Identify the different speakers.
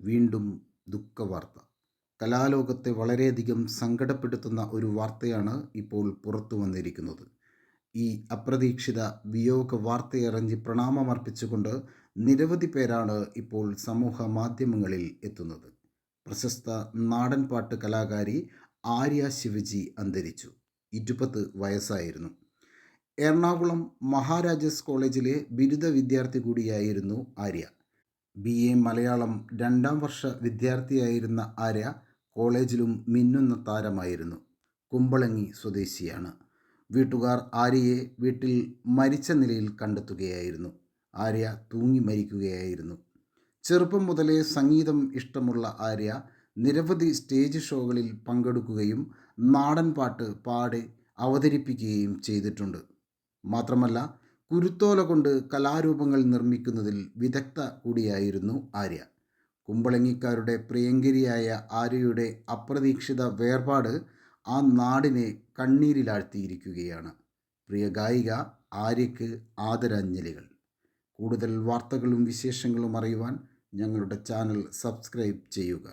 Speaker 1: വീണ്ടും ദുഃഖവാർത്ത. കലാലോകത്തെ വളരെയധികം സങ്കടപ്പെടുത്തുന്ന ഒരു വാർത്തയാണ് ഇപ്പോൾ പുറത്തു വന്നിരിക്കുന്നത്. ഈ അപ്രതീക്ഷിത വിയോഗ വാർത്തയറിഞ്ഞ് പ്രണാമമർപ്പിച്ചുകൊണ്ട് നിരവധി പേരാണ് ഇപ്പോൾ സമൂഹ മാധ്യമങ്ങളിൽ എത്തുന്നത്. പ്രശസ്ത നാടൻപാട്ട് കലാകാരി ആര്യ ശിവജി അന്തരിച്ചു. ഇരുപത് വയസ്സായിരുന്നു. എറണാകുളം മഹാരാജാസ് കോളേജിലെ ബിരുദ വിദ്യാർത്ഥി കൂടിയായിരുന്നു ആര്യ. ബി. എ. മലയാളം രണ്ടാം വർഷ വിദ്യാർത്ഥിയായിരുന്ന ആര്യ കോളേജിലും മിന്നുന്ന താരമായിരുന്നു. കുമ്പളങ്ങി സ്വദേശിയാണ്. വീട്ടുകാർ ആര്യയെ വീട്ടിൽ മരിച്ച നിലയിൽ കണ്ടെത്തുകയായിരുന്നു. ആര്യ തൂങ്ങി മരിക്കുകയായിരുന്നു. ചെറുപ്പം മുതലേ സംഗീതം ഇഷ്ടമുള്ള ആര്യ നിരവധി സ്റ്റേജ് ഷോകളിൽ പങ്കെടുക്കുകയും നാടൻ പാട്ട് പാടി അവതരിപ്പിക്കുകയും ചെയ്തിട്ടുണ്ട്. മാത്രമല്ല കുരുത്തോല കൊണ്ട് കലാരൂപങ്ങൾ നിർമ്മിക്കുന്നതിൽ വിദഗ്ധ കൂടിയായിരുന്നു ആര്യ. കുമ്പളങ്ങിക്കാരുടെ പ്രിയങ്കരിയായ ആര്യയുടെ അപ്രതീക്ഷിത വേർപാട് ആ നാടിനെ കണ്ണീരിലാഴ്ത്തിയിരിക്കുകയാണ്. പ്രിയ ഗായിക ആര്യയ്ക്ക് ആദരാഞ്ജലികൾ. കൂടുതൽ വാർത്തകളും വിശേഷങ്ങളും അറിയുവാൻ ഞങ്ങളുടെ ചാനൽ സബ്സ്ക്രൈബ് ചെയ്യുക.